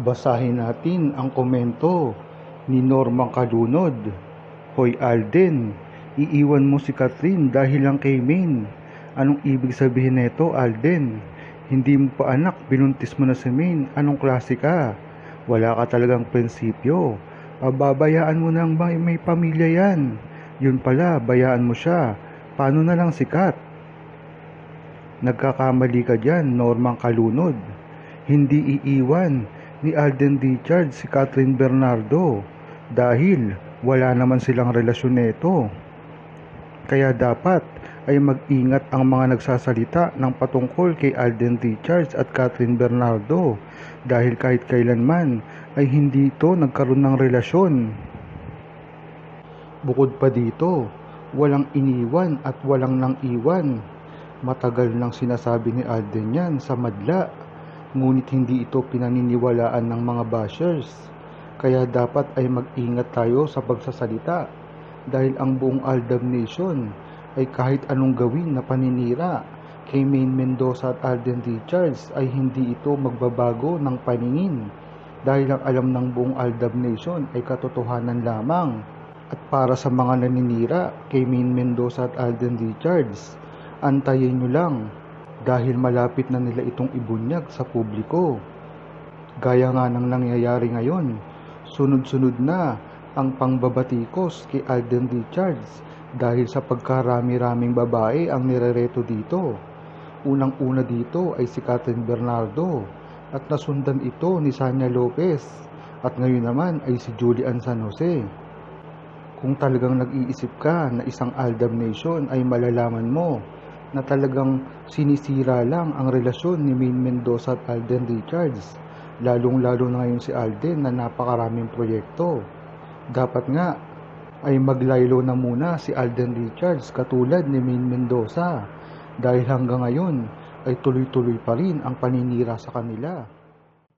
Basahin natin ang komento ni Norman Kalunod. Hoy Alden, iiwan mo si Catherine dahil lang kay Maine. Anong ibig sabihin nito, Alden? Hindi mo pa anak, binuntis mo na si Maine. Anong klase ka? Wala ka talagang prinsipyo. Pababayaan mo nang may, may pamilya yan. Yun pala, bayaan mo siya. Paano na lang si Kat? Nagkakamali ka dyan, Norman Kalunod. Hindi iiwan ni Alden Richard si Catherine Bernardo dahil wala naman silang relasyon neto. Kaya dapat ay mag-ingat ang mga nagsasalita ng patungkol kay Alden Richards at Catherine Bernardo dahil kahit kailanman ay hindi ito nagkaroon ng relasyon. Bukod pa dito, walang iniwan at walang nang iwan. Matagal nang sinasabi ni Alden yan sa madla, ngunit hindi ito pinaniniwalaan ng mga bashers. Kaya dapat ay mag-ingat tayo sa pagsasalita dahil ang buong Aldab Nation ay kahit anong gawin na paninira kay Maine Mendoza at Alden Richards ay hindi ito magbabago ng paningin dahil ang alam ng buong Aldab Nation ay katotohanan lamang. At para sa mga naninira kay Maine Mendoza at Alden Richards, antayin nyo lang dahil malapit na nila itong ibunyag sa publiko. Gaya nga ng nangyayari ngayon, sunod-sunod na ang pangbabatikos kay Alden Richards dahil sa pagkarami-raming babae ang nirereto dito. Unang-una dito ay si Catherine Bernardo at nasundan ito ni Sanya Lopez at ngayon naman ay si Julian San Jose. Kung talagang nag-iisip ka na isang Aldab Nation ay malalaman mo na talagang sinisira lang ang relasyon ni Maine Mendoza at Alden Richards. Lalong-lalo na ngayon si Alden na napakaraming proyekto. Dapat nga ay maglaylo na muna si Alden Richards katulad ni Maine Mendoza dahil hanggang ngayon ay tuloy-tuloy pa rin ang paninira sa kanila.